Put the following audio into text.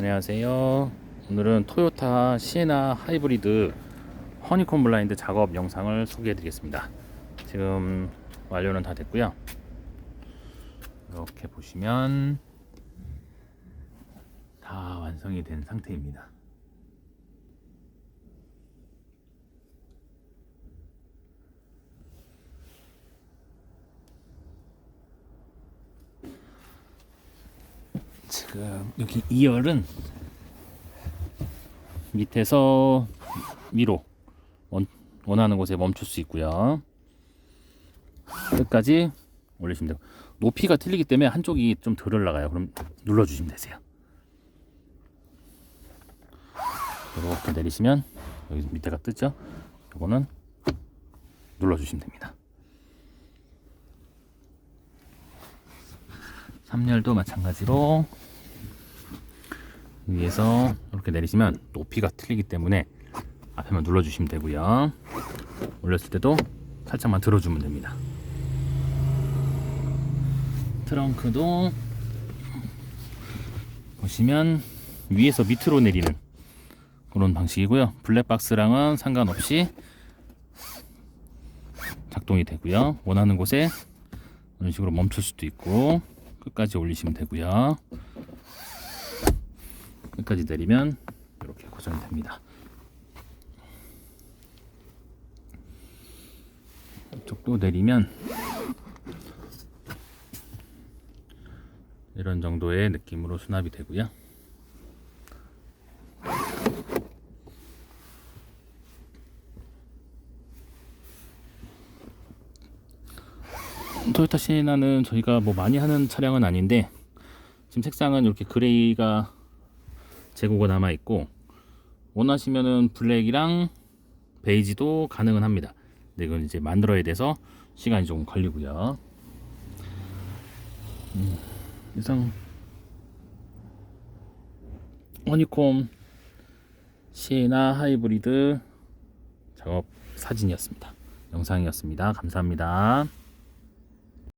안녕하세요. 오늘은 토요타 시에나 하이브리드 허니콤 블라인드 작업 영상을 소개해 드리겠습니다. 지금 완료는 다 됐고요. 이렇게 보시면 다 완성이 된 상태입니다. 지금 여기 2열은 밑에서 위로 원, 원하는 곳에 멈출 수 있고요. 끝까지 올리시면 되고 높이가 틀리기 때문에 한쪽이 좀 덜 올라가요. 그럼 눌러주시면 되세요. 이렇게 내리시면 여기 밑에가 뜨죠. 이거는 눌러주시면 됩니다. 3열도 마찬가지로 위에서 이렇게 내리시면 높이가 틀리기 때문에 앞에만 눌러주시면 되고요. 올렸을 때도 살짝만 들어주면 됩니다. 트렁크도 보시면 위에서 밑으로 내리는 그런 방식이고요. 블랙박스랑은 상관없이 작동이 되고요. 원하는 곳에 이런 식으로 멈출 수도 있고 끝까지 올리시면 되고요. 끝까지 내리면 이렇게 고정이 됩니다. 이쪽도 내리면 이런 정도의 느낌으로 수납이 되고요. 토요타 시에나는 저희가 뭐 많이 하는 차량은 아닌데 지금 색상은 이렇게 그레이가 재고가 남아 있고 원하시면은 블랙이랑 베이지도 가능은 합니다. 근데 이건 이제 만들어야 돼서 시간이 조금 걸리고요. 음, 이상 허니콤 시에나 하이브리드 작업 사진이었습니다. 영상이었습니다. 감사합니다.